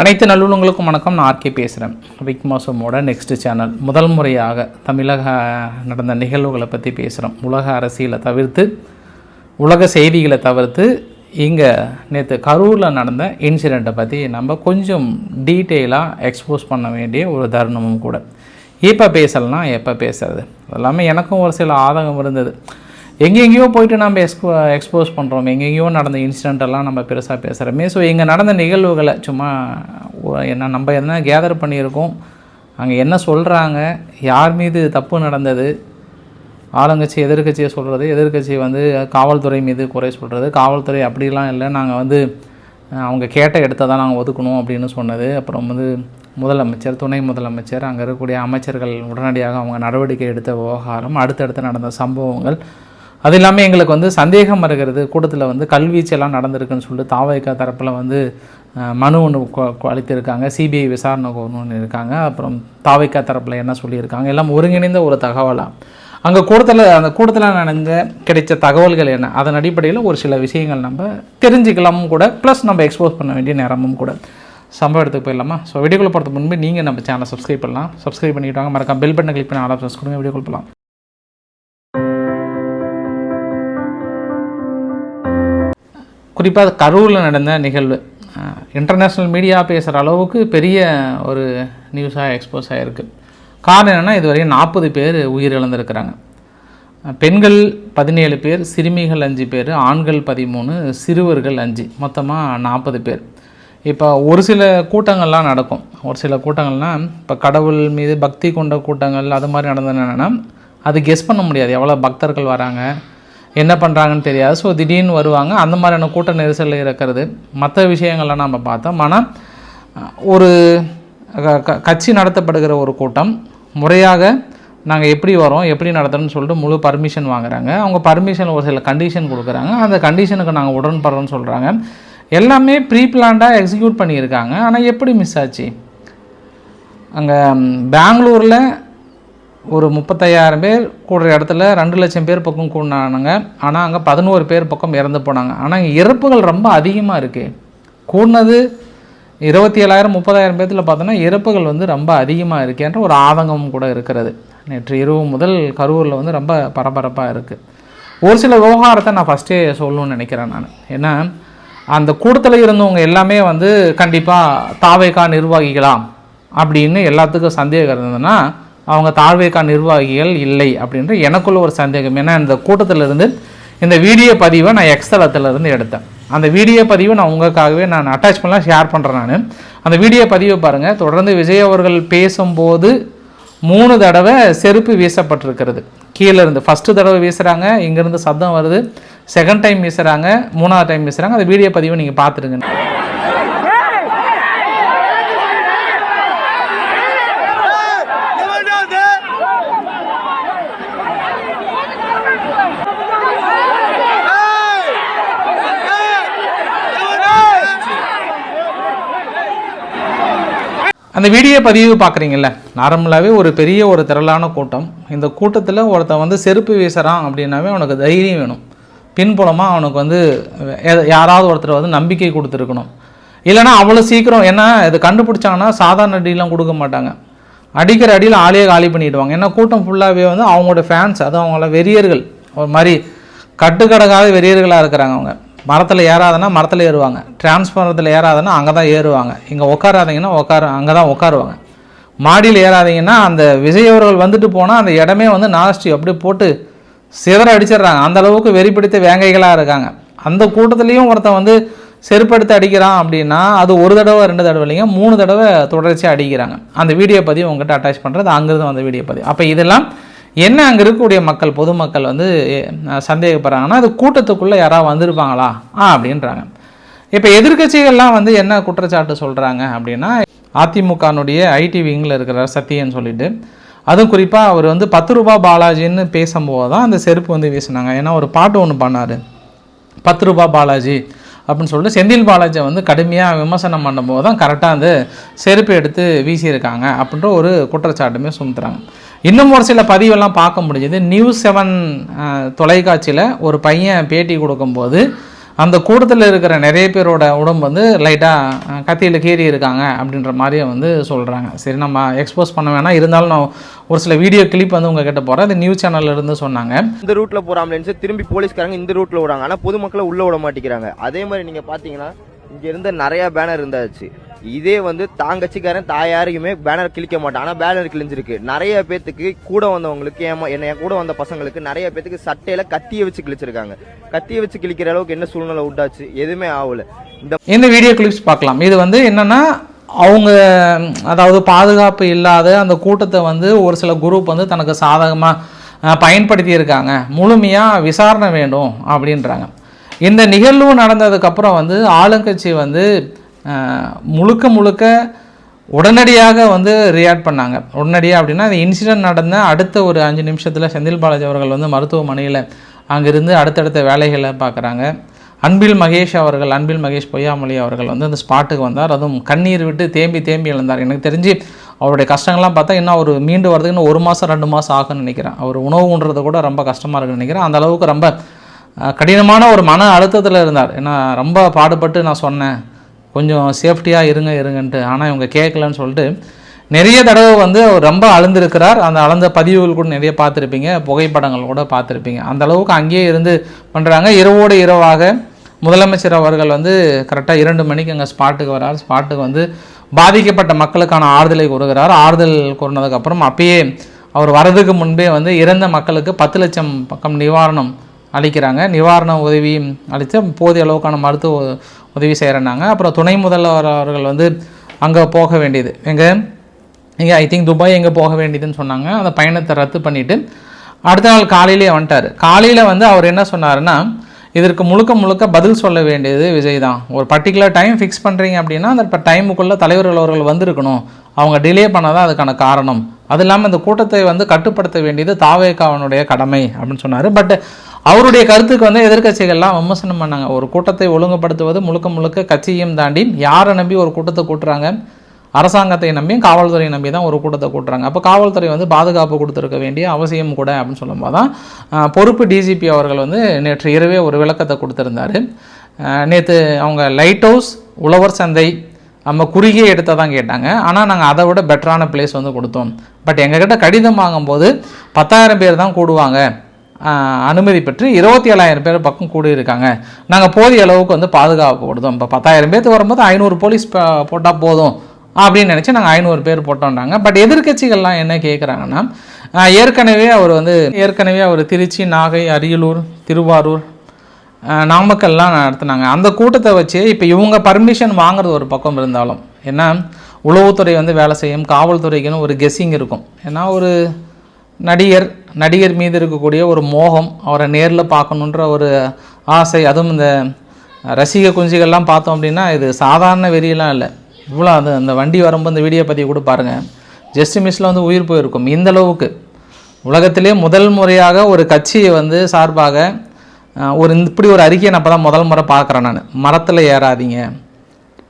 அனைத்து நல்லுள்ளங்களுக்கும் வணக்கம். நான் ஆர்கே பேசுகிறேன் விக் மாசமோட நெக்ஸ்ட் சேனல் முதல் முறையாக தமிழக நடந்த நிகழ்வுகளை பற்றி பேசுகிறோம் உலக அரசியலை தவிர்த்து உலக செய்திகளை தவிர்த்து இங்கே நேற்று கரூரில் நடந்த இன்சிடெண்ட்டை பற்றி நம்ம கொஞ்சம் டீட்டெயிலாக எக்ஸ்போஸ் பண்ண வேண்டிய ஒரு தருணமும் கூட. இப்போ பேசலைன்னா எப்போ பேசுறது? எல்லாமே எனக்கும் ஒரு சில ஆதகம் இருந்தது. எங்கெங்கேயோ போயிட்டு நம்ம எக்ஸ்போ எக்ஸ்போஸ் பண்ணுறோம் எங்கெங்கேயோ நடந்த இன்சிடெண்ட்டெல்லாம் நம்ம பெருசாக பேசுகிறோமே ஸோ இங்கே நடந்த நிகழ்வுகளை சும்மா என்ன நம்ம என்ன கேதர் பண்ணியிருக்கோம். அங்கே என்ன சொல்கிறாங்க யார் மீது தப்பு நடந்தது? ஆளுங்கட்சி எதிர்க்கட்சியை சொல்கிறது எதிர்கட்சி வந்து காவல்துறை மீது குறை சொல்கிறது காவல்துறை அப்படிலாம் இல்லை. நாங்கள் வந்து அவங்க கேட்ட இடத்த தான் நாங்கள் ஒதுக்கணும் அப்படின்னு சொன்னது. அப்புறம் வந்து முதலமைச்சர் துணை முதலமைச்சர் அங்கே இருக்கக்கூடிய அமைச்சர்கள் உடனடியாக அவங்க நடவடிக்கை எடுத்த விவகாரம் அடுத்தடுத்து நடந்த சம்பவங்கள் அது இல்லாமல் எங்களுக்கு வந்து சந்தேகம் வருகிறது. கூட்டத்தில் வந்து கல்வீச்செல்லாம் நடந்திருக்குன்னு சொல்லிட்டு தாவைக்கா தரப்பில் வந்து மனு ஒன்று அளித்திருக்காங்க. சிபிஐ விசாரணை ஒன்று இருக்காங்க. அப்புறம் தாவைக்கா தரப்பில் என்ன சொல்லியிருக்காங்க? எல்லாம் ஒருங்கிணைந்த ஒரு தகவலாக அங்கே கூட்டத்தில் அந்த கூட்டத்தில் நடந்த கிடைச்ச தகவல்கள் என்ன? அதன் அடிப்படையில் ஒரு சில விஷயங்கள் நம்ம தெரிஞ்சுக்கலாமும் கூட. ப்ளஸ் நம்ம எக்ஸ்போஸ் பண்ண வேண்டிய நேரமும் கூட. சம்பவம் எடுத்துக்கு போயிடலாமா? ஸோ வீடியோக்குள்ள போகிறதுக்கு முன்பு நீங்கள் நம்ம சேனலை சப்ஸ்கிரைப் பண்ணலாம். சப்ஸ்கிரைப் பண்ணிக்கிட்டாங்க மறக்காம பெல் பட்டனை கிளிக் பண்ணி ஆல் ஆப்ஷன்ஸ் கொடுங்க. வீடியோக்குள்ள போகலாம். குறிப்பாக கரூரில் நடந்த நிகழ்வு. இன்டர்நேஷ்னல் மீடியா பேசுகிற அளவுக்கு பெரிய ஒரு நியூஸாக எக்ஸ்போஸ் ஆகிருக்கு காரணம் என்னென்னா இதுவரையும் நாற்பது பேர் உயிரிழந்திருக்கிறாங்க. பெண்கள் பதினேழு பேர் சிறுமிகள் அஞ்சு பேர் ஆண்கள் பதிமூணு சிறுவர்கள் அஞ்சு மொத்தமாக நாற்பது பேர். இப்போ ஒரு சில கூட்டங்கள்லாம் நடக்கும். ஒரு சில கூட்டங்கள்லாம் இப்போ கடவுள் மீது பக்தி கொண்ட கூட்டங்கள் அது மாதிரி நடந்தது என்னென்னா அது கெஸ் பண்ண முடியாது. எவ்வளோ பக்தர்கள் வராங்க என்ன பண்ணுறாங்கன்னு தெரியாது. ஸோ திடீர்னு வருவாங்க. அந்த மாதிரியான கூட்ட நெரிசலில் இருக்கிறது. மற்ற விஷயங்கள்லாம் நம்ம பார்த்தோம். ஆனால் ஒரு க- க- கட்சி நடத்தப்படுகிற ஒரு கூட்டம் முறையாக நாங்கள் எப்படி வரோம் எப்படி நடத்துகிறோம்னு சொல்லிட்டு முழு பர்மிஷன் வாங்குறாங்க. அவங்க பர்மிஷன் ஒரு சில கண்டிஷன் கொடுக்குறாங்க. அந்த கண்டிஷனுக்கு நாங்கள் உடன்படுறோம்னு சொல்கிறாங்க எல்லாமே ப்ரீ பிளான்டாக எக்ஸிக்யூட் பண்ணியிருக்காங்க. ஆனால் எப்படி மிஸ் ஆச்சு? அங்கே பெங்களூரில் ஒரு முப்பத்தையாயிரம் பேர் கூடுற இடத்துல ரெண்டு லட்சம் பேர் பக்கம் கூடினானுங்க. ஆனால் அங்கே பதினோரு பேர் பக்கம் இறந்து போனாங்க. ஆனால் இங்கே இறப்புகள் ரொம்ப அதிகமாக இருக்குது கூடினது இருபத்தி ஏழாயிரம் முப்பதாயிரம் பேர்த்தில் பார்த்தோன்னா இறப்புகள் வந்து ரொம்ப அதிகமாக இருக்குன்ற ஒரு ஆதங்கமும் கூட இருக்கிறது. நேற்று இரவு முதல் கரூரில் வந்து ரொம்ப பரபரப்பாக இருக்குது ஒரு சில விவகாரத்தை நான் ஃபஸ்ட்டே சொல்லணும்னு நினைக்கிறேன் நான். ஏன்னா அந்த கூட்டத்தில் இருந்தவங்க எல்லாமே வந்து கண்டிப்பாக தாவேக்கா நிர்வாகிகளாம் அப்படின்னு எல்லாத்துக்கும் சந்தேகம் இருந்ததுன்னா அவங்க தாழ்வேக்கா நிர்வாகிகள் இல்லை அப்படின்ற எனக்குள்ள ஒரு சந்தேகம். ஏன்னா இந்த கூட்டத்திலிருந்து இந்த வீடியோ பதிவை நான் எக்ஸ் எடுத்தேன். அந்த வீடியோ பதிவை நான் உங்களுக்காகவே நான் அட்டாச் பண்ணலாம் ஷேர் பண்ணுறேன் நான். அந்த வீடியோ பதிவை பாருங்கள் தொடர்ந்து விஜய் அவர்கள் பேசும்போது மூணு தடவை செருப்பு வீசப்பட்டிருக்கிறது. கீழே இருந்து ஃபஸ்ட்டு தடவை வீசுகிறாங்க இங்கேருந்து சத்தம் வருது. செகண்ட் டைம் வீசுகிறாங்க மூணாவது டைம் வீசுகிறாங்க அந்த வீடியோ பதிவை நீங்கள் பார்த்துருங்க அந்த வீடியோ பதிவு பார்க்குறீங்கல்ல நார்மலாகவே ஒரு பெரிய ஒரு திரளான கூட்டம். இந்த கூட்டத்தில் ஒருத்தன் வந்து செருப்பு வீசுகிறான் அப்படின்னாவே அவனுக்கு தைரியம் வேணும். பின்புலமாக அவனுக்கு வந்து யாராவது ஒருத்தர் வந்து நம்பிக்கை கொடுத்துருக்கணும். இல்லைன்னா அவ்வளோ சீக்கிரம் ஏன்னா இது கண்டுபிடிச்சாங்கன்னா சாதாரண அடியெலாம் கொடுக்க மாட்டாங்க. அடிக்கிற அடியில் ஆளையே காலி பண்ணிடுவாங்க. ஏன்னா கூட்டம் ஃபுல்லாகவே வந்து அவங்களோட ஃபேன்ஸ் அது அவங்கள வெறியர்கள். ஒரு மாதிரி கட்டுக்கடங்காத வெறியர்களாக இருக்கிறாங்க அவங்க. மரத்தில் ஏறாதனா மரத்தில் ஏறுவாங்க. டிரான்ஸ்ஃபாரத்தில் ஏறாதனா அங்கே தான் ஏறுவாங்க. இங்கே உட்காராதீங்கன்னா உட்கார அங்கே தான் உட்காருவாங்க மாடியில் ஏறாதீங்கன்னா அந்த விஜய் அவர்கள் வந்துட்டு போனால் அந்த இடமே வந்து நாஸ்டி அப்படியே போட்டு சிதற அடிச்சிடுறாங்க. அந்த அளவுக்கு வெறி பிடித்த வேங்கைகளாக இருக்காங்க. அந்த கூட்டத்துலேயும் ஒருத்தன் வந்து செருப்படுத்து அடிக்கிறான் அப்படின்னா அது ஒரு தடவை ரெண்டு தடவை இல்லைங்க மூணு தடவை தொடர்ச்சியாக அடிக்கிறாங்க. அந்த வீடியோ பதிவு உங்ககிட்ட அட்டாச் பண்ணுறது அங்கிருந்து வந்த வீடியோ பதிவு. அப்போ இதெல்லாம் என்ன அங்கே இருக்கக்கூடிய மக்கள் பொதுமக்கள் வந்து சந்தேகப்படுறாங்கன்னா அது கூட்டத்துக்குள்ளே யாராவது வந்திருப்பாங்களா? ஆ அப்படின்றாங்க. இப்போ எதிர்க்கட்சிகள்லாம் வந்து என்ன குற்றச்சாட்டு சொல்கிறாங்க அப்படின்னா அதிமுகனுடைய ஐடி விங்கில் இருக்கிறார் சத்யன்னு சொல்லிட்டு அதுவும் குறிப்பாக அவர் வந்து பத்து ரூபா பாலாஜின்னு பேசும்போது தான் அந்த செருப்பு வந்து வீசினாங்க. ஏன்னா ஒரு பாட்டு ஒன்று பண்ணார் பத்து ரூபா பாலாஜி அப்படின்னு சொல்லிட்டு செந்தில் பாலாஜியை வந்து கடுமையாக விமர்சனம் பண்ணும்போது தான் கரெக்டாக அந்த செருப்பு எடுத்து வீசியிருக்காங்க அப்படின்ற ஒரு குற்றச்சாட்டுமே சுமத்துறாங்க. இன்னும் ஒரு சில பதிவெல்லாம் பார்க்க முடிஞ்சது. நியூஸ் செவன் தொலைக்காட்சியில் ஒரு பையன் பேட்டி கொடுக்கும்போது அந்த கூட்டத்தில் இருக்கிற நிறைய பேரோட உடம்பு வந்து லைட்டாக கத்தியில் கீறி இருக்காங்க அப்படின்ற மாதிரியே வந்து சொல்கிறாங்க சரி நம்ம எக்ஸ்போஸ் பண்ண வேணாம். இருந்தாலும் நான் ஒரு சில வீடியோ கிளிப் வந்து உங்கள் கிட்டே போகிறேன் அது நியூஸ் சேனல்ல இருந்து சொன்னாங்க. இந்த ரூட்டில் போகிற ஆம்புலன்ஸ் திரும்பி போலீஸ்காரங்க இந்த ரூட்டில் விடுறாங்க ஆனால் பொதுமக்களை உள்ளே விட மாட்டேங்கிறாங்க. அதே மாதிரி நீங்கள் பார்த்தீங்கன்னா இங்கே இருந்த நிறையா பேனர் இருந்தாச்சு. இதே வந்து தாங்கச்சிக்காரன் தாயாரையுமே பேனர் கிழிக்க மாட்டான். ஆனா பேனர் கிழிஞ்சிருக்கு. நிறைய பேத்துக்கு கூட வந்தவங்களுக்கு ஏமா என்ன கூட வந்த பசங்களுக்கு நிறைய பேத்துக்கு சட்டையில கத்திய வச்சு கிழிச்சிருக்காங்க. கத்திய வச்சு கிழிக்கிற அளவுக்கு என்ன சூழ்நிலை உண்டாச்சு? எதுவுமே ஆகல. இந்த இந்த வீடியோ கிளிப்ஸ் பார்க்கலாம். இது வந்து என்னன்னா அவங்க அதாவது பாதுகாப்பு இல்லாத அந்த கூட்டத்தை வந்து ஒரு சில குரூப் வந்து தனக்கு சாதகமாக பயன்படுத்தி இருக்காங்க. முழுமையாக விசாரணை வேண்டும் அப்படின்றாங்க. இந்த நிகழ்வு நடந்ததுக்கப்புறம் வந்து ஆளுங்கட்சி வந்து முழுக்க முழுக்க உடனடியாக வந்து ரியாக்ட் பண்ணாங்க. உடனடியாக அப்படின்னா இந்த இன்சிடென்ட் நடந்த அடுத்த ஒரு அஞ்சு நிமிஷத்தில் செந்தில் பாலாஜி அவர்கள் வந்து மருத்துவமனையில் அங்கேருந்து அடுத்தடுத்த வேலைகளை பார்க்குறாங்க. அன்பில் மகேஷ் அவர்கள் அன்பில் மகேஷ் பொய்யாமொழி அவர்கள் வந்து அந்த ஸ்பாட்டுக்கு வந்தார். அதுவும் கண்ணீர் விட்டு தேம்பி தேம்பி எழுந்தார். எனக்கு தெரிஞ்சு அவருடைய கஷ்டங்கள்லாம் பார்த்தா இன்னும் அவர் மீண்டு வரதுக்கு இன்னும் ஒரு மாதம் ரெண்டு மாதம் ஆகும்னு நினைக்கிறேன். அவர் உணவு உண்றது கூட ரொம்ப கஷ்டமாக இருக்குன்னு நினைக்கிறேன். அந்த அளவுக்கு ரொம்ப கடினமான ஒரு மன அழுத்தத்தில் இருந்தார். ஏன்னா ரொம்ப பாடுபட்டு நான் சொன்னேன். கொஞ்சம் சேஃப்டியாக இருங்க இருங்கன்ட்டு. ஆனால் இவங்க கேட்கலன்னு சொல்லிட்டு நிறைய தடவை வந்து அவர் ரொம்ப அழுந்திருக்கிறார் அந்த அளந்த பதிவுகள் கூட நிறைய பார்த்துருப்பீங்க. புகைப்படங்கள் கூட பார்த்துருப்பீங்க. அந்த அளவுக்கு அங்கேயே இருந்து பண்ணுறாங்க இரவோடு இரவாக முதலமைச்சர் அவர்கள் வந்து கரெக்டாக இரண்டு மணிக்கு அங்கே ஸ்பாட்டுக்கு வரார். ஸ்பாட்டுக்கு வந்து பாதிக்கப்பட்ட மக்களுக்கான ஆறுதலை கூறுகிறார். ஆறுதல் கூறினதுக்கப்புறம் அப்பயே அவர் வரதுக்கு முன்பே வந்து இறந்த மக்களுக்கு பத்து லட்சம் பக்கம் நிவாரணம் அளிக்கிறாங்க. நிவாரண உதவி அளித்து போதிய அளவுக்கான மருத்துவ உதவி செய்கிறனாங்க அப்புறம் துணை முதல்வர் அவர்கள் வந்து அங்கே போக வேண்டியது. எங்கே? இங்கே ஐ திங்க் துபாய் எங்கே போக வேண்டியதுன்னு சொன்னாங்க. அந்த பயணத்தை ரத்து பண்ணிவிட்டு அடுத்த நாள் காலையிலே வந்துட்டார். காலையில் வந்து அவர் என்ன சொன்னார்னா இதற்கு முழுக்க முழுக்க பதில் சொல்ல வேண்டியது விஜய் தான். ஒரு பர்டிகுலர் டைம் ஃபிக்ஸ் பண்ணுறீங்க அப்படின்னா அந்த இப்போ டைமுக்குள்ளே தலைவர்கள் அவர்கள் வந்திருக்கணும். அவங்க டிலே பண்ணதான் அதுக்கான காரணம். அது இல்லாமல் இந்த கூட்டத்தை வந்து கட்டுப்படுத்த வேண்டியது தாவேகாவனுடைய கடமை அப்படின்னு சொன்னார். பட் அவருடைய கருத்துக்கு வந்து எதிர்க்கட்சிகள்லாம் விமர்சனம் பண்ணாங்க. ஒரு கூட்டத்தை ஒழுங்குபடுத்துவது முழுக்க முழுக்க கட்சியும் தாண்டி யாரை நம்பி ஒரு கூட்டத்தை கூட்டுறாங்க? அரசாங்கத்தை நம்பியும் காவல்துறையை நம்பி தான் ஒரு கூட்டத்தை கூட்டுறாங்க. அப்போ காவல்துறை வந்து பாதுகாப்பு கொடுத்துருக்க வேண்டிய அவசியம் கூட அப்படின்னு சொல்லும்போது தான் பொறுப்பு டிஜிபி அவர்கள் வந்து நேற்று இரவே ஒரு விளக்கத்தை கொடுத்துருந்தாரு. நேற்று அவங்க லைட் ஹவுஸ் உழவர் சந்தை நம்ம குறுகிய இடத்த தான் கேட்டாங்க. ஆனால் நாங்கள் அதை விட பெட்டரான பிளேஸ் வந்து கொடுத்தோம். பட் எங்ககிட்ட கடிதம் வாங்கும்போது பத்தாயிரம் பேர் தான் கூடுவாங்க. அனுமதி பெற்று இருபத்தி ஏழாயிரம் பேர் பக்கம் கூடியிருக்காங்க. நாங்கள் போதிய அளவுக்கு வந்து பாதுகாப்பு கொடுத்தோம் இப்போ பத்தாயிரம் பேர்த்து வரும்போது ஐநூறு போலீஸ் போட்டால் போதும் அப்படின்னு நினச்சி நாங்கள் ஐநூறு பேர் போட்டோம்னாங்க பட் எதிர்கட்சிகள்லாம் என்ன கேட்குறாங்கன்னா ஏற்கனவே அவர் வந்து ஏற்கனவே அவர் திருச்சி நாகை அரியலூர் திருவாரூர் நாமக்கல்லாம் நடத்துனாங்க. அந்த கூட்டத்தை வச்சு இப்போ இவங்க பர்மிஷன் வாங்குறது ஒரு பக்கம் இருந்தாலும் ஏன்னா உளவுத்துறை வந்து வேலை செய்யும் காவல்துறைக்குன்னு ஒரு கெஸ்ஸிங் இருக்கும். ஏன்னா ஒரு நடிகர் நடிகர் மீது இருக்கக்கூடிய ஒரு மோகம் அவரை நேரில் பார்க்கணுன்ற ஒரு ஆசை. அதுவும் இந்த ரசிக குஞ்சுகள்லாம் பார்த்தோம் அப்படின்னா இது சாதாரண வெறியெல்லாம் இல்லை. இவ்வளோ அது அந்த வண்டி வரும்போது இந்த வீடியோ பதிவு கூட பாருங்கள் ஜஸ்ட் மிஸ்ல வந்து உயிர் போயிருக்கும். இந்த அளவுக்கு. உலகத்திலே முதல் முறையாக ஒரு கட்சியை வந்து சார்பாக ஒரு இந்த- இப்படி ஒரு அறிக்கையை நான் அப்போ தான் முதல் முறை பார்க்குறேன் நான். மரத்தில் ஏறாதீங்க.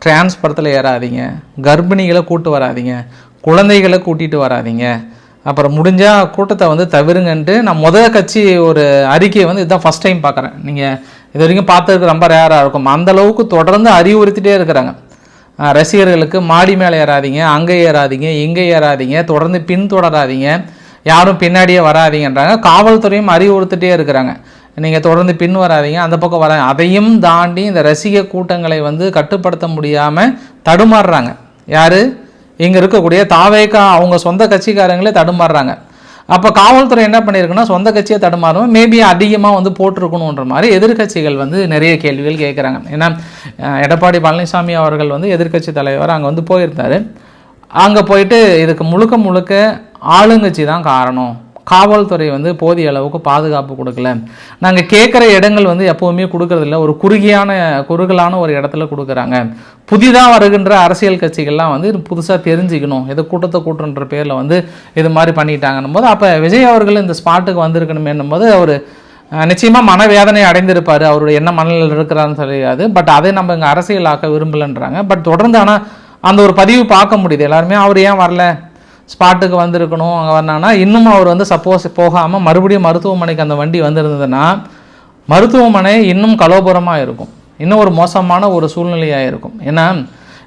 டிரான்ஸ்பரத்தில் ஏறாதீங்க. கர்ப்பிணிகளை கூட்டு வராதீங்க. குழந்தைகளை கூட்டிகிட்டு வராதீங்க. அப்புறம் முடிஞ்சால் கூட்டத்தை வந்து தவிருங்கன்ட்டு நான் முதல் கட்சி ஒரு அறிக்கையை வந்து இதுதான் ஃபஸ்ட் டைம் பார்க்குறேன். நீங்கள் இது வரைக்கும் பார்த்ததுக்கு ரொம்ப ரேராக இருக்கும். அந்த அளவுக்கு தொடர்ந்து அறிவுறுத்திட்டே இருக்கிறாங்க. ரசிகர்களுக்கு மாடி மேலே ஏறாதீங்க அங்கே ஏறாதீங்க இங்கே ஏறாதீங்க தொடர்ந்து பின்தொடராதீங்க யாரும் பின்னாடியே வராதீங்கன்றாங்க. காவல்துறையும் அறிவுறுத்திட்டே இருக்கிறாங்க. நீங்கள் தொடர்ந்து பின் வராதீங்க அந்த பக்கம் வராங்க அதையும் தாண்டி இந்த ரசிக கூட்டங்களை வந்து கட்டுப்படுத்த முடியாமல் தடுமாறுறாங்க. யார்? இங்கே இருக்கக்கூடிய தாவேக்கா அவங்க சொந்த கட்சிக்காரங்களே தடுமாறுறாங்க. அப்போ காவல்துறை என்ன பண்ணியிருக்குன்னா சொந்த கட்சியை தடுமாறும் மேபி அதிகமாக வந்து போட்டிருக்கணுன்ற மாதிரி எதிர்க்கட்சிகள் வந்து நிறைய கேள்விகள் கேட்குறாங்க ஏன்னா எடப்பாடி பழனிசாமி அவர்கள் வந்து எதிர்க்கட்சி தலைவர் அங்கே வந்து போயிருந்தார். அங்கே போயிட்டு இதுக்கு முழுக்க முழுக்க ஆளுங்கட்சி தான் காரணம். காவல்துறை வந்து போதிய அளவுக்கு பாதுகாப்பு கொடுக்கல. நாங்கள் கேட்குற இடங்கள் வந்து எப்போவுமே கொடுக்கறதில்ல. ஒரு குறுகியான குறுகலான ஒரு இடத்துல கொடுக்குறாங்க. புதிதாக வருகின்ற அரசியல் கட்சிகள்லாம் வந்து புதுசாக தெரிஞ்சுக்கணும். எது கூட்டத்தை கூட்டுன்ற பேரில் வந்து இது மாதிரி பண்ணிட்டாங்கன்னும் போது அப்போ விஜய் அவர்கள் இந்த ஸ்பாட்டுக்கு வந்திருக்கணுமேன்னும் போது அவர் நிச்சயமாக மனவேதனை அடைந்திருப்பார். அவருடைய என்ன மனநிலையில் இருக்கிறான்னு தெரியாது. பட் அதை நம்ம இங்கே அரசியலாக்க விரும்பலைன்றாங்க. பட் தொடர்ந்து ஆனால் அந்த ஒரு பதிவு பார்க்க முடியுது. எல்லாருமே அவர் ஏன் வரல? ஸ்பாட்டுக்கு வந்திருக்கணும் அங்கே வந்தாங்கன்னா இன்னும் அவர் வந்து சப்போஸ் போகாமல் மறுபடியும் மருத்துவமனைக்கு அந்த வண்டி வந்திருந்ததுன்னா மருத்துவமனை இன்னும் கலோபுரமாக இருக்கும். இன்னும் ஒரு மோசமான ஒரு சூழ்நிலையாக இருக்கும். ஏன்னா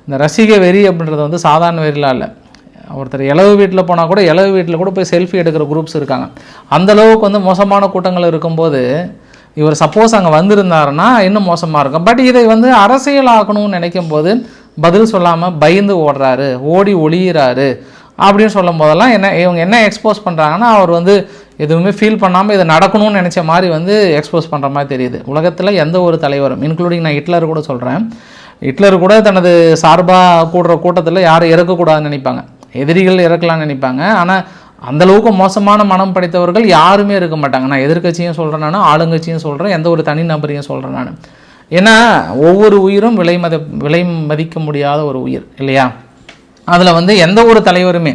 இந்த ரசிக வெறி அப்படின்றது வந்து சாதாரண வெறிலாம் இல்லை. ஒருத்தர் இளவு வீட்டில் போனால் கூட இளவு வீட்டில் கூட போய் செல்ஃபி எடுக்கிற குரூப்ஸ் இருக்காங்க. அந்தளவுக்கு வந்து மோசமான கூட்டங்கள் இருக்கும்போது இவர் சப்போஸ் அங்கே வந்திருந்தாருன்னா இன்னும் மோசமாக இருக்கும். பட் இதை வந்து அரசியல் ஆக்கணும்னு நினைக்கும் போது பதில் சொல்லாமல் பயந்து ஓடுறாரு ஓடி ஒளியிறாரு. அப்படின்னு சொல்லும் போதெல்லாம் என்ன இவங்க என்ன எக்ஸ்போஸ் பண்ணுறாங்கன்னா அவர் வந்து எதுவுமே ஃபீல் பண்ணாமல் இது நடக்கணும்னு நினச்ச மாதிரி வந்து எக்ஸ்போஸ் பண்ணுற மாதிரி தெரியுது. உலகத்தில் எந்த ஒரு தலைவரும் இன்க்ளூடிங் நான் ஹிட்லர் கூட சொல்கிறேன் ஹிட்லர் கூட தனது சார்பாக கூடுற கூட்டத்தில் யாரும் இறக்கக்கூடாதுன்னு நினைப்பாங்க. எதிரிகள் இறக்கலாம்னு நினைப்பாங்க. ஆனால் அந்தளவுக்கு மோசமான மனம் படைத்தவர்கள் யாருமே இருக்க மாட்டாங்க. நான் எதிர்க்கட்சியும் சொல்கிறேன் நான் ஆளுங்கட்சியும் சொல்கிறேன் எந்த ஒரு தனி நபரையும் சொல்கிறேன் நான். ஏன்னா ஒவ்வொரு உயிரும் விலை மத விலை மதிக்க முடியாத ஒரு உயிர் இல்லையா? அதில் வந்து எந்த ஒரு தலைவருமே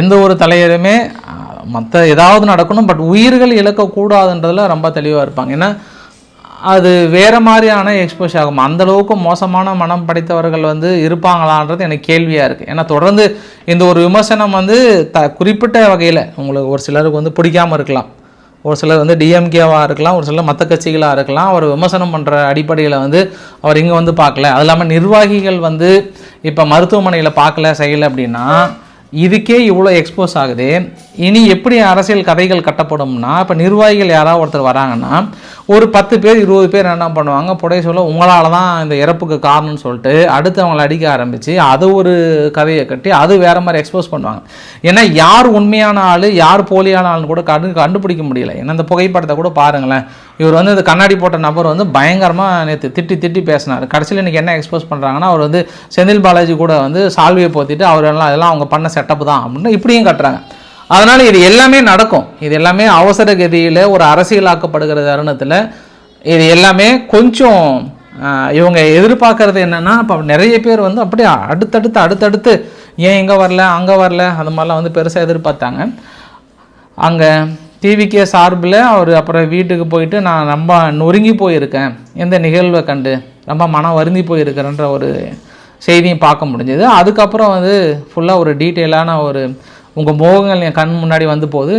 எந்த ஒரு தலைவருமே மற்ற ஏதாவது நடக்கணும் பட் உயிர்கள் இழக்கக்கூடாதுன்றதில் ரொம்ப தெளிவாக இருப்பாங்க. ஏன்னா அது வேறு மாதிரியான எக்ஸ்போஸ் ஆகும். அந்த அளவுக்கு மோசமான மனம் படைத்தவர்கள் வந்து இருப்பாங்களான்றது எனக்கு கேள்வியாக இருக்குது ஏன்னா தொடர்ந்து இந்த ஒரு விமர்சனம் வந்து த குறிப்பிட்ட வகையில் உங்களுக்கு ஒரு சிலருக்கு வந்து பிடிக்காம இருக்கலாம். ஒரு சிலர் வந்து டிஎம்கேவாக இருக்கலாம் ஒரு சிலர் மற்ற கட்சிகளாக இருக்கலாம். அவர் விமர்சனம் பண்ணுற அடிப்படையில் வந்து அவர் இங்கே வந்து பார்க்கல. அது இல்லாமல் நிர்வாகிகள் வந்து இப்போ மருத்துவமனையில் பார்க்கல செய்யலை அப்படின்னா இதுக்கே இவ்வளோ எக்ஸ்போஸ் ஆகுது. இனி எப்படி அரசியல் கதைகள் கட்டப்படும்னா இப்போ நிர்வாகிகள் யாராவது ஒருத்தர் வராங்கன்னா ஒரு பத்து பேர் இருபது பேர் என்ன பண்ணுவாங்க? புடைய சொல்ல உங்களால் தான் இந்த இறப்புக்கு காரணம்னு சொல்லிட்டு அடுத்து அவங்கள அடிக்க ஆரம்பித்து அது ஒரு கதையை கட்டி அது வேறு மாதிரி எக்ஸ்போஸ் பண்ணுவாங்க. ஏன்னா யார் உண்மையான ஆள் யார் போலியான ஆள்னு கூட கண்டு கண்டுபிடிக்க முடியல. ஏன்னா இந்த புகைப்படத்தை கூட பாருங்களேன். இவர் வந்து இந்த கண்ணாடி போட்ட நபர் வந்து பயங்கரமாக நேற்று திட்டி திட்டி பேசினார். கடைசியில் இன்றைக்கி என்ன எக்ஸ்போஸ் பண்ணுறாங்கன்னா அவர் வந்து செந்தில் பாலாஜி கூட வந்து சால்வியை போத்திட்டு அவர் எல்லாம் அதெல்லாம் அவங்க பண்ண செட்டப் தான் அப்படின்னு இப்படியும் கட்டுறாங்க. அதனால் இது எல்லாமே நடக்கும். இது எல்லாமே அவசர கதியில் ஒரு அரசியலாக்கப்படுகிற தருணத்தில் இது எல்லாமே கொஞ்சம் இவங்க எதிர்பார்க்கறது என்னென்னா இப்போ நிறைய பேர் வந்து அப்படியே அடுத்தடுத்து அடுத்தடுத்து ஏன் இங்கே வரல அங்கே வரல அது மாதிரிலாம் வந்து பெருசாக எதிர்பார்த்தாங்க. அங்கே டிவிக்கே சார்பில் அவர் அப்புறம் வீட்டுக்கு போயிட்டு நான் ரொம்ப நொறுங்கி போயிருக்கேன். இந்த நிகழ்வை கண்டு ரொம்ப மனம் வருந்தி போயிருக்கிறேன்ற ஒரு செய்தியும் பார்க்க முடிஞ்சது. அதுக்கப்புறம் வந்து ஃபுல்லாக ஒரு டீட்டெயிலான ஒரு உங்கள் மோகங்கள் என் கண் முன்னாடி வந்து போது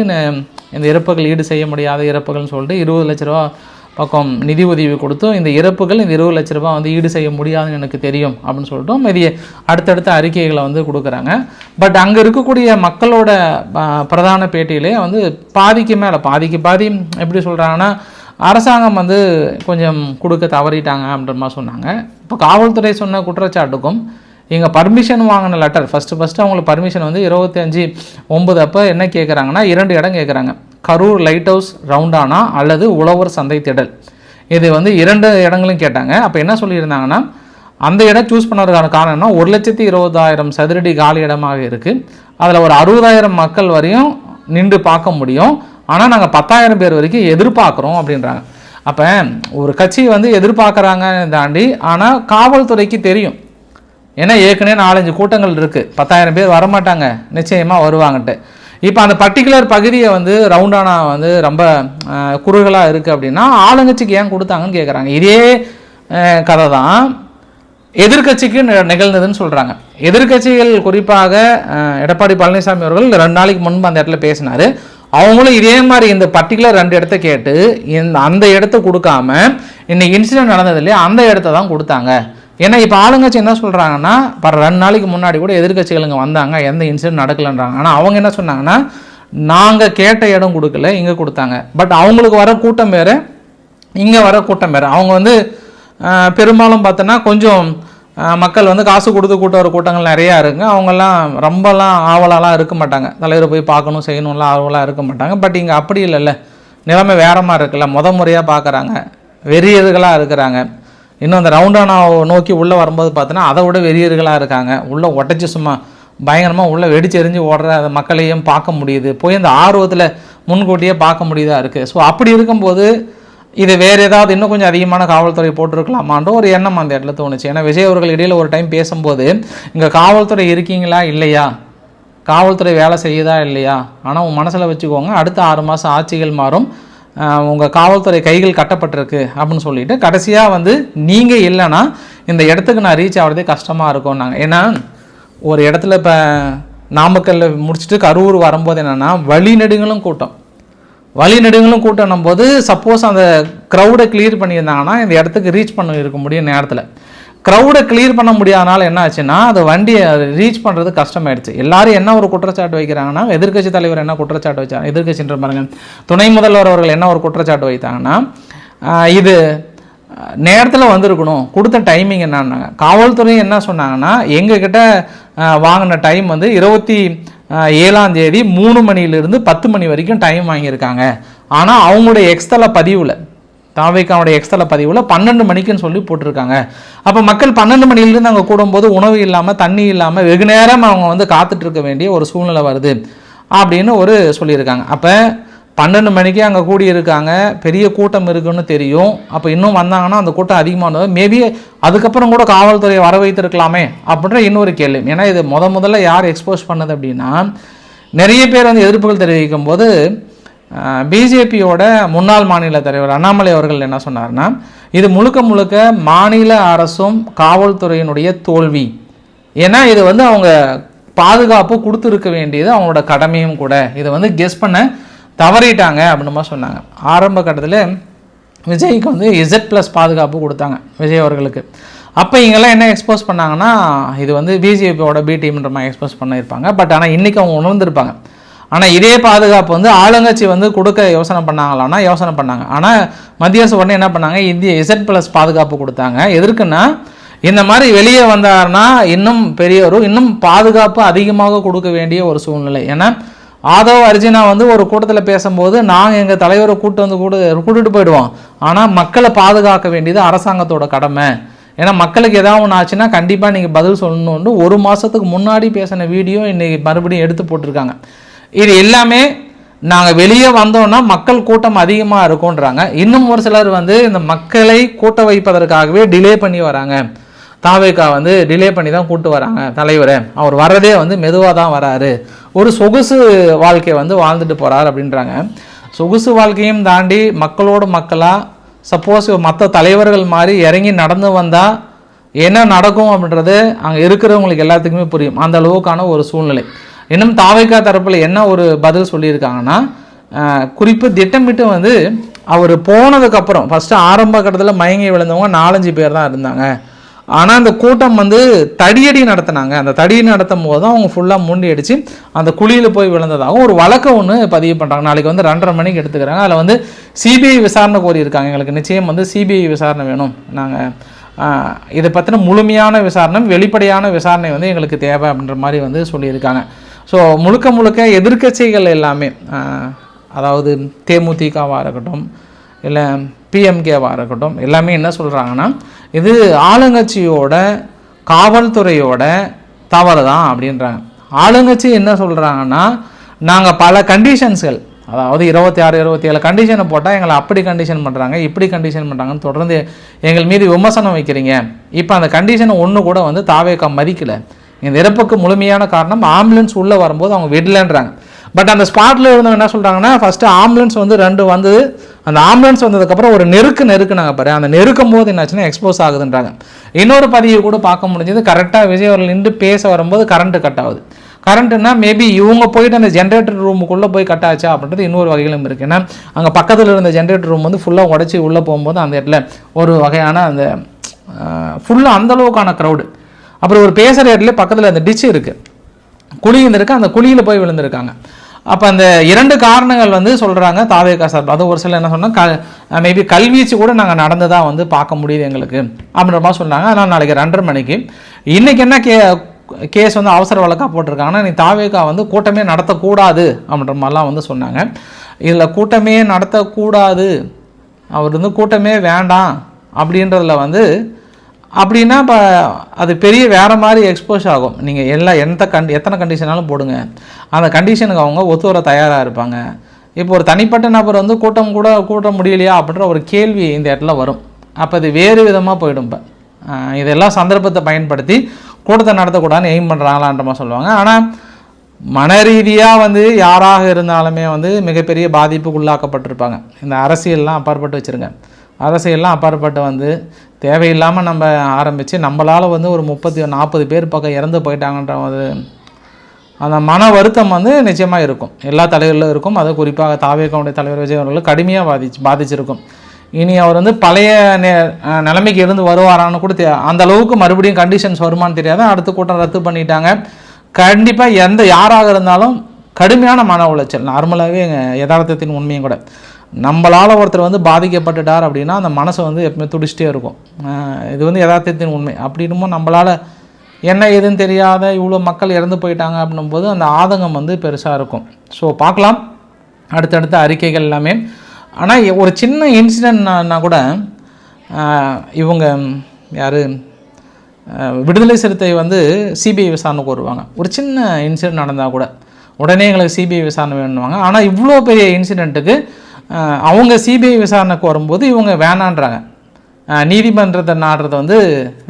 இந்த இறப்புகள் ஈடு செய்ய முடியாத இறப்புகள்னு சொல்லிட்டு இருபது லட்ச ரூபா பக்கம் நிதி உதவி கொடுத்தும். இந்த இறப்புகள் இந்த இருபது லட்ச ரூபா வந்து ஈடு செய்ய முடியாதுன்னு எனக்கு தெரியும் அப்படின்னு சொல்லிட்டு மீதி அடுத்தடுத்த அறிக்கைகளை வந்து கொடுக்குறாங்க. பட் அங்கே இருக்கக்கூடிய மக்களோட பிரதான பேட்டியிலே வந்து பாதிக்கு மேலே பாதிக்கு பாதி எப்படி சொல்கிறாங்கன்னா அரசாங்கம் வந்து கொஞ்சம் கொடுக்க தவறிட்டாங்க அப்படின்ற மாதிரி சொன்னாங்க. இப்போ காவல்துறை சொன்ன குற்றச்சாட்டுக்கும் இங்கே பர்மிஷன் வாங்கின லெட்டர் ஃபஸ்ட்டு ஃபஸ்ட்டு அவங்களுக்கு பர்மிஷன் வந்து இருபத்தஞ்சி ஒம்பது அப்போ என்ன கேட்குறாங்கன்னா இரண்டு இடம் கேட்குறாங்க கரூர் லைட் ஹவுஸ் ரவுண்டானா அல்லது உழவர் சந்தை திடல். இது வந்து இரண்டு இடங்களும் கேட்டாங்க. அப்போ என்ன சொல்லியிருந்தாங்கன்னா அந்த இடம் சூஸ் பண்ணுறதுக்கான காரணம்னா ஒரு லட்சத்தி இருபதாயிரம் சதுரடி காலி இடமாக இருக்குது அதில் ஒரு அறுபதாயிரம் மக்கள் வரையும் நின்று பார்க்க முடியும். ஆனால் நாங்கள் பத்தாயிரம் பேர் வரைக்கும் எதிர்பார்க்குறோம் அப்படின்றாங்க. அப்போ ஒரு கட்சி வந்து எதிர்பார்க்குறாங்க தாண்டி ஆனால் காவல்துறைக்கு தெரியும். ஏன்னா ஏற்கனவே நாலஞ்சு கூட்டங்கள் இருக்குது பத்தாயிரம் பேர் வரமாட்டாங்க. நிச்சயமாக வருவாங்கன்ட்டு. இப்போ அந்த பர்டிகுலர் பகுதியை வந்து ரவுண்டானா வந்து ரொம்ப குறுகலாக இருக்குது அப்படின்னா ஆளுங்கட்சிக்கு ஏன் கொடுத்தாங்கன்னு கேட்குறாங்க இதே கதை தான் எதிர்க்கட்சிக்கு நிகழ்ந்ததுன்னு சொல்கிறாங்க எதிர்க்கட்சிகள் குறிப்பாக எடப்பாடி பழனிசாமி அவர்கள் ரெண்டு நாளைக்கு முன்பு அந்த இடத்துல பேசினார். அவங்களும் இதே மாதிரி இந்த பர்டிகுலர் ரெண்டு இடத்த கேட்டு இந்த அந்த இடத்த கொடுக்காம இன்னைக்கு இன்சிடென்ட் நடந்தது இல்லையா அந்த இடத்த தான் கொடுத்தாங்க. ஏன்னா இப்போ ஆளுங்கட்சி என்ன சொல்கிறாங்கன்னா பர ரெண்டு நாளைக்கு முன்னாடி கூட எதிர்க்கட்சிகள் இங்கே வந்தாங்க எந்த இன்சிடென்ட் நடக்கலன்றாங்க. ஆனால் அவங்க என்ன சொன்னாங்கன்னா நாங்கள் கேட்ட இடம் கொடுக்கல இங்கே கொடுத்தாங்க. பட் அவங்களுக்கு வர கூட்டம் வேறு இங்கே வர கூட்டம் வேறு. அவங்க வந்து பெரும்பாலும் பார்த்தோன்னா கொஞ்சம் மக்கள் வந்து காசு கொடுத்து கூட்ட வர கூட்டங்கள் நிறையா இருக்குங்க அவங்கெல்லாம் ரொம்பலாம் ஆவலாலாம் இருக்க மாட்டாங்க. தலைவரை போய் பார்க்கணும் செய்யணும்லாம் ஆவலாக இருக்க மாட்டாங்க. பட் இங்கே அப்படி இல்லைல்ல. நிலைமை வேற மாதிரி இருக்குல்ல. முத முறையாக பார்க்குறாங்க வெறியர்களாக இருக்கிறாங்க. இன்னும் அந்த ரவுண்டானா நோக்கி உள்ளே வரும்போது பார்த்தோன்னா அதை விட வெறியர்களாக இருக்காங்க. உள்ளே உடச்சி சும்மா பயங்கரமாக உள்ளே வெடிச்செறிஞ்சு ஓடுற அந்த மக்களையும் பார்க்க முடியுது. போய் அந்த ஆர்வத்தில் முன்கூட்டியே பார்க்க முடியுதா இருக்குது ஸோ அப்படி இருக்கும்போது இது வேறு ஏதாவது இன்னும் கொஞ்சம் அதிகமான காவல்துறை போட்டிருக்கலாமான்ற ஒரு எண்ணம் அந்த இடத்துல தோணுச்சு. ஏன்னா விஜய் அவர்கள் இடையில் ஒரு டைம் பேசும்போது இங்கே காவல்துறை இருக்கீங்களா இல்லையா? காவல்துறை வேலை செய்யுதா இல்லையா? ஆனால் உன் மனசில் வச்சுக்கோங்க அடுத்த ஆறு மாதம் ஆட்சிகள் மாறும். உங்கள் காவல்துறை கைகள் கட்டப்பட்டிருக்கு அப்படின்னு சொல்லிட்டு கடைசியாக வந்து நீங்கள் இல்லைன்னா இந்த இடத்துக்கு நான் ரீச் ஆகிறதே கஷ்டமாக இருக்கும் நாங்கள் ஏன்னா ஒரு இடத்துல இப்போ நாமக்கல்ல முடிச்சுட்டு கரூர் வரும்போது என்னென்னா வழிநெடுங்களும் கூட்டம். வழிநெடுங்களும் கூட்டம்னும் கூட்டணும் போது சப்போஸ் அந்த க்ரௌடை கிளியர் பண்ணியிருந்தாங்கன்னா இந்த இடத்துக்கு ரீச் பண்ண இருக்க முடியும் நேரத்தில். க்ரௌடை கிளியர் பண்ண முடியாதனால என்ன ஆச்சுன்னா அது வண்டியை ரீச் பண்ணுறது கஷ்டமாயிடுச்சு. எல்லாரும் என்ன ஒரு குற்றச்சாட்டு வைக்கிறாங்கன்னா எதிர்க்கட்சி தலைவர் என்ன குற்றச்சாட்டு வச்சாங்க எதிர்க்கட்சின்ற பாருங்க துணை முதல்வர் அவர்கள் என்ன ஒரு குற்றச்சாட்டு வைத்தாங்கன்னா இது நேரத்தில் வந்திருக்கணும் கொடுத்த டைமிங் என்னன்னாங்க. காவல்துறை என்ன சொன்னாங்கன்னா எங்ககிட்ட வாங்கின டைம் வந்து இருபத்தி ஏழாம் தேதி மூணு மணியிலிருந்து பத்து மணி வரைக்கும் டைம் வாங்கியிருக்காங்க. ஆனால் அவங்களுடைய எக்ஸ்தல பதிவில் தாவேக்காவுடைய எக்ஸ்தல பதிவில் பன்னெண்டு மணிக்குன்னு சொல்லி போட்டிருக்காங்க. அப்போ மக்கள் பன்னெண்டு மணிலேருந்து அங்கே கூடும்போது உணவு இல்லாமல் தண்ணி இல்லாமல் வெகு நேரம் அவங்க வந்து காத்துட்ருக்க வேண்டிய ஒரு சூழ்நிலை வருது அப்படின்னு ஒரு சொல்லியிருக்காங்க. அப்போ பன்னெண்டு மணிக்கே அங்கே கூடியிருக்காங்க. பெரிய கூட்டம் இருக்குன்னு தெரியும். அப்போ இன்னும் வந்தாங்கன்னா அந்த கூட்டம் அதிகமானது. மேபி அதுக்கப்புறம் கூட காவல்துறையை வர வைத்திருக்கலாமே அப்படின்ற இன்னொரு கேள்வி. ஏன்னா இது முத முதல்ல யார் எக்ஸ்போஸ் பண்ணது அப்படின்னா நிறைய பேர் வந்து எதிர்ப்புகள் தெரிவிக்கும் போது பிஜேபியோட முன்னாள் மாநில தலைவர் அண்ணாமலை அவர்கள் என்ன சொன்னார்னா இது முழுக்க முழுக்க மாநில அரசும் காவல்துறையினுடைய தோல்வி. ஏன்னா இது வந்து அவங்க பாதுகாப்பு கொடுத்துருக்க வேண்டியது அவங்களோட கடமையும் கூட. இதை வந்து கெஸ் பண்ண தவறிட்டாங்க அப்படின்னு சொன்னாங்க. ஆரம்ப கட்டத்தில் விஜய்க்கு வந்து இசட் ப்ளஸ் பாதுகாப்பு கொடுத்தாங்க விஜய் அவர்களுக்கு. அப்போ இங்கெல்லாம் என்ன எக்ஸ்போஸ் பண்ணாங்கன்னா இது வந்து பிஜேபியோட பி டீம்ன்ற மாதிரி எக்ஸ்போஸ் பண்ணியிருப்பாங்க. பட் ஆனால் இன்றைக்கி அவங்க உணர்ந்திருப்பாங்க. ஆனால் இதே பாதுகாப்பு வந்து ஆளுங்கட்சி வந்து கொடுக்க யோசனை பண்ணாங்களான்னா யோசனை பண்ணாங்க. ஆனால் மத்திய அரசு உடனே என்ன பண்ணாங்க? இந்திய இசட் ப்ளஸ் பாதுகாப்பு கொடுத்தாங்க. எதற்குன்னா இந்த மாதிரி வெளியே வந்தாருன்னா இன்னும் பெரியவரும் இன்னும் பாதுகாப்பு அதிகமாக கொடுக்க வேண்டிய ஒரு சூழ்நிலை. ஏன்னா ஆதவ் அர்ஜுனா வந்து ஒரு கூட்டத்தில் பேசும்போது நாங்கள் எங்கள் தலைவரை கூட்டு வந்து கூட கூட்டிகிட்டு போயிடுவோம். ஆனால் மக்களை பாதுகாக்க வேண்டியது அரசாங்கத்தோட கடமை. ஏன்னா மக்களுக்கு ஏதாவது ஒன்று ஆச்சுன்னா கண்டிப்பாக நீங்கள் பதில் சொல்லணும்னு ஒரு மாதத்துக்கு முன்னாடி பேசின வீடியோ இன்றைக்கி மறுபடியும் எடுத்து போட்டிருக்காங்க. இது எல்லாமே நாங்கள் வெளியே வந்தோம்னா மக்கள் கூட்டம் அதிகமாக இருக்கும்ன்றாங்க. இன்னும் ஒரு சிலர் வந்து இந்த மக்களை கூட்ட வைப்பதற்காகவே டிலே பண்ணி வராங்க. தாவேக்கா வந்து டிலே பண்ணி தான் கூட்டு வராங்க தலைவரை. அவர் வர்றதே வந்து மெதுவாக தான் வராரு. ஒரு சொகுசு வாழ்க்கையை வந்து வாழ்ந்துட்டு போகிறார் அப்படின்றாங்க. சொகுசு வாழ்க்கையும் தாண்டி மக்களோடு மக்களாக சப்போஸ் மற்ற தலைவர்கள் மாதிரி இறங்கி நடந்து வந்தால் என்ன நடக்கும் அப்படின்றது அங்கே இருக்கிறவங்களுக்கு எல்லாத்துக்குமே புரியும். அந்த அளவுக்கான ஒரு சூழ்நிலை. இன்னும் தாவைக்கா தரப்பில் என்ன ஒரு பதில் சொல்லியிருக்காங்கன்னா குறிப்பு திட்டமிட்டு வந்து அவர் போனதுக்கப்புறம் ஃபஸ்ட்டு ஆரம்ப கட்டத்தில் மயங்கி விழுந்தவங்க நாலஞ்சு பேர் தான் இருந்தாங்க. ஆனால் அந்த கூட்டம் வந்து தடியடி நடத்தினாங்க. அந்த தடியடி நடத்தும் போது தான் அவங்க ஃபுல்லாக மூண்டி அடித்து அந்த குழியில் போய் விழுந்ததாகவும் ஒரு வழக்கம் ஒன்று பதிவு பண்ணுறாங்க நாளைக்கு வந்து ரெண்டரை மணிக்கு எடுத்துக்கிறாங்க. அதில் வந்து சிபிஐ விசாரணை கோரியிருக்காங்க. எங்களுக்கு நிச்சயம் வந்து சிபிஐ விசாரணை வேணும். நாங்கள் இதை பற்றின முழுமையான விசாரணை வெளிப்படையான விசாரணை வந்து எங்களுக்கு தேவை அப்படின்ற மாதிரி வந்து சொல்லியிருக்காங்க. ஸோ முழுக்க முழுக்க எதிர்க்கட்சிகள் எல்லாமே அதாவது தேமுதிகவாக இருக்கட்டும் இல்லை பிஎம்கேவாக இருக்கட்டும் எல்லாமே என்ன சொல்கிறாங்கன்னா இது ஆளுங்கட்சியோட காவல்துறையோட தவறு தான் அப்படின்றாங்க. ஆளுங்கட்சி என்ன சொல்கிறாங்கன்னா நாங்கள் பல கண்டிஷன்ஸ்கள் அதாவது இருபத்தி ஆறு இருபத்தி ஏழு கண்டிஷனை போட்டால் எங்களை அப்படி கண்டிஷன் பண்ணுறாங்க இப்படி கண்டிஷன் பண்ணுறாங்கன்னு தொடர்ந்து எங்கள் மீது விமர்சனம் வைக்கிறீங்க. இப்போ அந்த கண்டிஷனை ஒன்று கூட வந்து தாவேக்கா மதிக்கலை. இந்த இறப்புக்கு முழுமையான காரணம் ஆம்புலன்ஸ் உள்ளே வரும்போது அவங்க விடலன்றாங்க. பட் அந்த ஸ்பாட்டில் இருந்தவங்க என்ன சொல்கிறாங்கன்னா ஃபஸ்ட்டு ஆம்புலன்ஸ் வந்து ரெண்டு வந்து அந்த ஆம்புலன்ஸ் வந்ததுக்கப்புறம் ஒரு நெருக்கு நெருக்குனாங்க பாரு. அந்த நெருக்கும் போது என்னாச்சுன்னா எக்ஸ்போஸ் ஆகுதுன்றாங்க. இன்னொரு பதிவு கூட பார்க்க முடிஞ்சது. கரெக்டாக விஜய் அவர்கள் நின்று பேச வரும்போது கரண்ட்டு கட் ஆகுது. கரண்ட்டுனா மேபி இவங்க போயிட்டு அந்த ஜென்ரேட்டர் ரூமுக்குள்ளே போய் கட் ஆச்சா அப்படின்றது இன்னொரு வகையிலும் இருக்குது ஏன்னா அங்கே பக்கத்தில் இருந்த ஜென்ரேட்டர் ரூம் வந்து ஃபுல்லாக உடச்சி உள்ளே போகும்போது அந்த இடத்துல ஒரு வகையான அந்த ஃபுல்லாக அந்தளவுக்கான க்ரௌடு அப்புறம் ஒரு பேசுகிற இடத்துல பக்கத்தில் அந்த டிச்சு இருக்குது குழி இருந்திருக்கு அந்த குழியில் போய் விழுந்திருக்காங்க. அப்போ அந்த இரண்டு காரணங்கள் வந்து சொல்கிறாங்க தாவேகா சார் அது ஒரு சில என்ன சொன்னால் க மேபி கல்வீச்சு கூட நாங்கள் நடந்ததாக வந்து பார்க்க முடியுது எங்களுக்கு அப்படின்ற மாதிரி சொன்னாங்க. அதனால் நாளைக்கு ரெண்டரை மணிக்கு. இன்றைக்கி என்ன கே கேஸ் வந்து அவசர வழக்காக போட்டிருக்காங்கன்னா நீ தாவேகா வந்து கூட்டமே நடத்தக்கூடாது அப்படின்ற மாதிரிலாம் வந்து சொன்னாங்க. இதில் கூட்டமே நடத்தக்கூடாது. அவர் வந்து கூட்டமே வேண்டாம் அப்படின்றதில் வந்து அப்படின்னா இப்போ அது பெரிய வேறு மாதிரி எக்ஸ்போஸ் ஆகும். நீங்கள் எல்லா எந்த கண்டி எத்தனை கண்டிஷனாலும் போடுங்க. அந்த கண்டிஷனுக்கு அவங்க ஒத்து வர தயாராக இருப்பாங்க. இப்போ ஒரு தனிப்பட்ட நபர் வந்து கூட்டம் கூட கூட்ட முடியலையா அப்படின்ற ஒரு கேள்வி இந்த இடத்துல வரும். அப்போ இது வேறு விதமாக போயிடும் இப்போ. இதெல்லாம் சந்தர்ப்பத்தை பயன்படுத்தி கூட்டத்தை நடத்தக்கூடாதுன்னு எய்ம் பண்ணுறாங்களான்ற மாதிரி சொல்லுவாங்க. ஆனால் மன ரீதியாக வந்து யாராக இருந்தாலுமே வந்து மிகப்பெரிய பாதிப்புக்கு உள்ளாக்கப்பட்டிருப்பாங்க இந்த அரசியல்லாம் அப்பாற்பட்டு வச்சுருங்க. அரசியல்லாம் அப்பாற்பட்டு வந்து தேவையில்லாமல் நம்ம ஆரம்பித்து நம்மளால் வந்து ஒரு முப்பத்தி நாற்பது பேர் பக்கம் இறந்து போயிட்டாங்கன்ற ஒரு அந்த மன வருத்தம் வந்து நிச்சயமாக இருக்கும். எல்லா தலைவர்களும் இருக்கும். அது குறிப்பாக தாவேக்காவுடைய தலைவர் விஜய் அவர்களுக்கு கடுமையாக பாதிச்சு பாதிச்சிருக்கும். இனி அவர் வந்து பழைய நெ நிலைமைக்கு இருந்து வருவாரான்னு கூட தெ- அந்த அளவுக்கு மறுபடியும் கண்டிஷன்ஸ் வருமான்னு தெரியாது. அடுத்த கூட்டம் ரத்து பண்ணிட்டாங்க. கண்டிப்பாக எந்த யாராக இருந்தாலும் கடுமையான மன உளைச்சல். நார்மலாகவே எங்கள் யதார்த்தத்தின் உண்மையும் கூட. நம்மளால் ஒருத்தர் வந்து பாதிக்கப்பட்டுட்டார் அப்படின்னா அந்த மனசை வந்து எப்பவுமே துடிச்சிட்டே இருக்கும். இது வந்து யதார்த்தத்தின் உண்மை. அப்படின்னும் நம்மளால் என்ன ஏதுன்னு தெரியாத இவ்வளோ மக்கள் இறந்து போயிட்டாங்க அப்படின்னும் போது அந்த ஆதங்கம் வந்து பெருசாக இருக்கும். ஸோ பார்க்கலாம். அடுத்தடுத்த அறிக்கைகள் எல்லாமே. ஆனால் ஒரு சின்ன இன்சிடென்ட்னா கூட இவங்க யார்? விடுதலை சிறுத்தை வந்து சிபிஐ விசாரணைக்கு வருவாங்க. ஒரு சின்ன இன்சிடென்ட் நடந்தால் கூட உடனே எங்களுக்கு சிபிஐ விசாரணை வேணுவாங்க ஆனால் இவ்வளோ பெரிய இன்சிடெண்ட்டுக்கு அவங்க சிபிஐ விசாரணைக்கு வரும்போது இவங்க வேணான்றாங்க. நீதிமன்றத்தை நாடுறது வந்து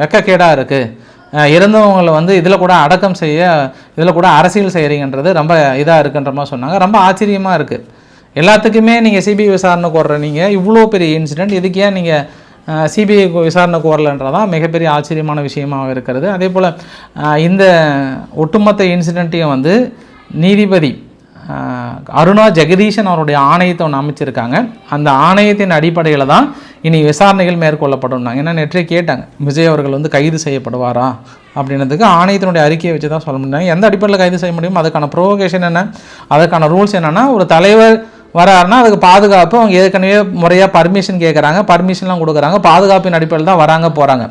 வெக்கக்கேடாக இருக்குது இறந்தவங்களை வந்து இதில் கூட அடக்கம் செய்ய இதில் கூட அரசியல் செய்கிறீங்கன்றது ரொம்ப இதாக இருக்குன்ற மாதிரி சொன்னாங்க. ரொம்ப ஆச்சரியமாக இருக்குது எல்லாத்துக்குமே நீங்கள் சிபிஐ விசாரணைக்கு வர்ற நீங்கள் இவ்வளோ பெரிய இன்சிடெண்ட் இதுக்கு ஏன் நீங்கள் சிபிஐ விசாரணைக்கு வரலன்றதான் மிகப்பெரிய ஆச்சரியமான விஷயமாக இருக்கிறது. அதே போல் இந்த ஒட்டுமொத்த இன்சிடெண்ட்டையும் வந்து நீதிபதி அருணா ஜெகதீஷன் அவருடைய ஆணையத்தை ஒன்று அமைச்சிருக்காங்க. அந்த ஆணையத்தின் அடிப்படையில் தான் இனி விசாரணைகள் மேற்கொள்ளப்படும்னாங்க. ஏன்னா நேற்றே கேட்டாங்க விஜய் அவர்கள் வந்து கைது செய்யப்படுவாரா? அப்படின்றதுக்கு ஆணையத்தினுடைய அறிக்கையை வச்சு தான் சொல்ல முடியும் எந்த அடிப்படையில் கைது செய்ய முடியும் அதுக்கான ப்ரோவோகேஷன் என்ன அதுக்கான ரூல்ஸ் என்னென்னா ஒரு தலைவர் வராருன்னா அதுக்கு பாதுகாப்பு அவங்க ஏற்கனவே முறையாக பர்மிஷன் கேட்குறாங்க பர்மிஷன்லாம் கொடுக்குறாங்க பாதுகாப்பின் அடிப்படையில் தான் வராங்க போகிறாங்க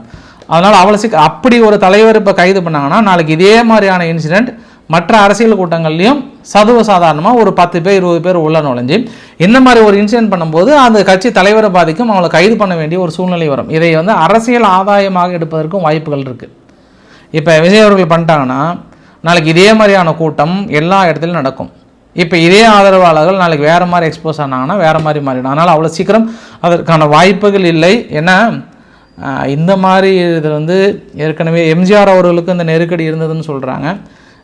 அதனால் அவ்வளோ சீக்கிரம் அப்படி ஒரு தலைவர் இப்போ கைது பண்ணாங்கன்னா நாளைக்கு இதே மாதிரியான இன்சிடெண்ட் மற்ற அரசியல் கூட்டங்கள்லையும் சதுவ சாதாரணமாக ஒரு பத்து பேர் இருபது பேர் உள்ள நுழைஞ்சு இந்த மாதிரி ஒரு இன்சிடென்ட் பண்ணும்போது அந்த கட்சி தலைவரை பாதிக்கும் அவங்களை கைது பண்ண வேண்டிய ஒரு சூழ்நிலை வரும். இதை வந்து அரசியல் ஆதாயமாக எடுப்பதற்கும் வாய்ப்புகள் இருக்குது இப்போ விஜய் அவர்கள் பண்ணிட்டாங்கன்னா நாளைக்கு இதே மாதிரியான கூட்டம் எல்லா இடத்துலையும் நடக்கும். இப்போ இதே ஆதரவாளர்கள் நாளைக்கு வேறு மாதிரி எக்ஸ்போஸ் ஆனாங்கன்னா வேறு மாதிரி மாறிடும். அதனால் அவ்வளோ சீக்கிரம் அதற்கான வாய்ப்புகள் இல்லை. ஏன்னா இந்த மாதிரி இது வந்து ஏற்கனவே எம்ஜிஆர் அவர்களுக்கும் இந்த நெருக்கடி இருந்ததுன்னு சொல்கிறாங்க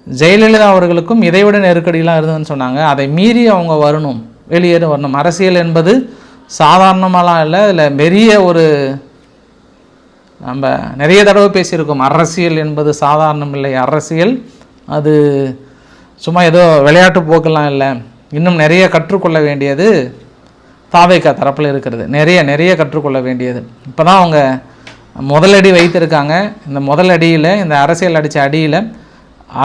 ஜெயலலிதா அவர்களுக்கும் இதைவிட நெருக்கடியெலாம் இருந்ததுன்னு சொன்னாங்க. அதை மீறி அவங்க வரணும் வெளியேற வரணும். அரசியல் என்பது சாதாரணமாலாம் இல்லை இதில் பெரிய ஒரு நம்ம நிறைய தடவை பேசியிருக்கோம். அரசியல் என்பது சாதாரணம் இல்லை. அரசியல் அது சும்மா ஏதோ விளையாட்டு போக்கெல்லாம் இல்லை. இன்னும் நிறைய கற்றுக்கொள்ள வேண்டியது தாவேக்கா தரப்பில் இருக்கிறது. நிறைய நிறைய கற்றுக்கொள்ள வேண்டியது. இப்போ தான் அவங்க முதலடி வைத்திருக்காங்க. இந்த முதலடியில் இந்த அரசியல் அடித்த அடியில்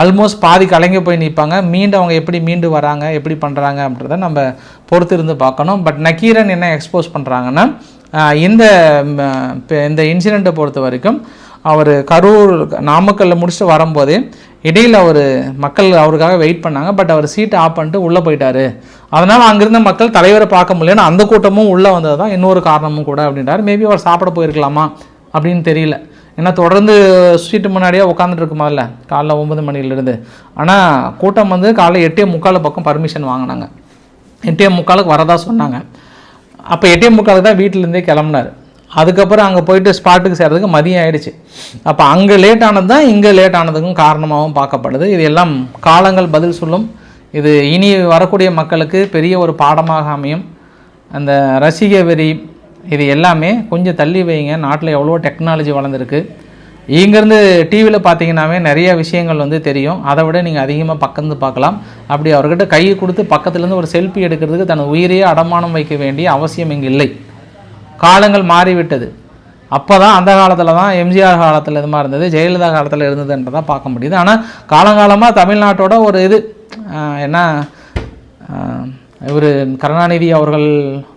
ஆல்மோஸ்ட் பாதி கலங்கி போய் நிற்பாங்க மீண்டும் அவங்க எப்படி மீண்டு வராங்க எப்படி பண்ணுறாங்க அப்படின்றத நம்ம பொறுத்து இருந்து பார்க்கணும். பட் நக்கீரன் என்ன எக்ஸ்போஸ் பண்ணுறாங்கன்னா இந்த இந்த இன்சிடெண்ட்டை பொறுத்த வரைக்கும் அவர் கரூர் நாமக்கல்லில் முடிச்சுட்டு வரும்போது இடையில் அவர் மக்கள் அவருக்காக வெயிட் பண்ணாங்க. பட் அவர் சீட்டை ஆஃப் பண்ணிட்டு உள்ளே போயிட்டாரு. அதனால் அங்கிருந்த மக்கள் தலைவரை பார்க்க முடியலன்னு அந்த கூட்டமும் உள்ளே வந்தது தான் இன்னொரு காரணமும் கூட அப்படின்றார். மேபி அவர் சாப்பிட போயிருக்கலாமா அப்படின்னு தெரியல. ஏன்னா தொடர்ந்து சீட்டு முன்னாடியே உட்காந்துட்டு இருக்குமாதில்ல காலைல ஒன்பது மணிலேருந்து ஆனால் கூட்டம் வந்து காலைல எட்டே முக்கால் பக்கம் பர்மிஷன் வாங்கினாங்க. எட்டே முக்காலுக்கு வரதா சொன்னாங்க. அப்போ எட்டே முக்காலுக்கு தான் வீட்டிலேருந்தே கிளம்புனார். அதுக்கப்புறம் அங்கே போயிட்டு ஸ்பாட்டுக்கு சேர்றதுக்கு மதியம் ஆயிடுச்சு. அப்போ அங்கே லேட் ஆனது தான் இங்கே லேட் ஆனதுக்கும் காரணமாகவும் பார்க்கப்படுது. இது எல்லாம் காலங்கள் பதில் சொல்லும். இது இனி வரக்கூடிய மக்களுக்கு பெரிய ஒரு பாடமாக அமையும். அந்த ரசிக வெறி இது எல்லாமே கொஞ்சம் தள்ளி வைங்க. நாட்டில் எவ்வளோ டெக்னாலஜி வளர்ந்துருக்கு. இங்கேருந்து டிவியில் பார்த்தீங்கன்னாவே நிறைய விஷயங்கள் வந்து தெரியும். அதை விட நீங்கள் அதிகமாக பக்கந்து பார்க்கலாம். அப்படி அவர்கிட்ட கையை கொடுத்து பக்கத்துலேருந்து ஒரு செல்ஃபி எடுக்கிறதுக்கு தன் உயிரையே அடமானம் வைக்க வேண்டிய அவசியம் இங்கே இல்லை. காலங்கள் மாறிவிட்டது. அப்போ தான் அந்த காலத்தில் தான் எம்ஜிஆர் காலத்தில் இது மாதிரி இருந்தது ஜெயலலிதா காலத்தில் இருந்ததுன்றதை பார்க்க முடியுது. ஆனால் காலங்காலமாக தமிழ்நாட்டோட ஒரு இது என்ன இவர் கருணாநிதி அவர்கள்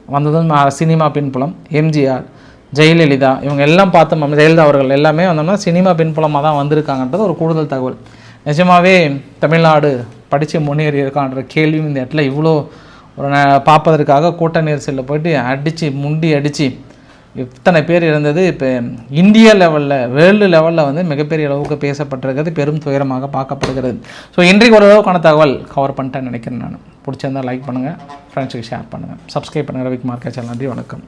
வந்ததும் சினிமா பின்புலம் எம்ஜிஆர் ஜெயலலிதா இவங்க எல்லாம் பார்த்தோம் ஜெயலலிதா அவர்கள் எல்லாமே வந்தோம்னா சினிமா பின்புலமாக தான் வந்திருக்காங்கன்றது ஒரு கூடுதல் தகவல். நிஜமாகவே தமிழ்நாடு படித்து முன்னேறி இருக்கான்ற கேள்வியும் இந்த இடத்துல இவ்வளோ ஒரு பார்ப்பதற்காக கூட்ட நெரிசலில் போயிட்டு அடித்து முண்டி அடித்து இத்தனை பேர் இருந்தது. இப்போ இந்திய லெவலில் வேர்ல்டு லெவலில் வந்து மிகப்பெரிய அளவுக்கு பேசப்பட்டிருக்கிறது பெரும் துயரமாக பார்க்கப்படுகிறது. ஸோ இன்றைக்கு ஓரளவுக்கான தகவல் கவர் பண்ணிட்டேன் நினைக்கிறேன் நான். பிடிச்சிருந்தா லைக் பண்ணுங்கள் ஃப்ரெண்ட்ஸுக்கு ஷேர் பண்ணுங்கள் சப்ஸ்கிரைப் பண்ணுங்கள் ரவிக்குமார் கேச்சல் நன்றி வணக்கம்.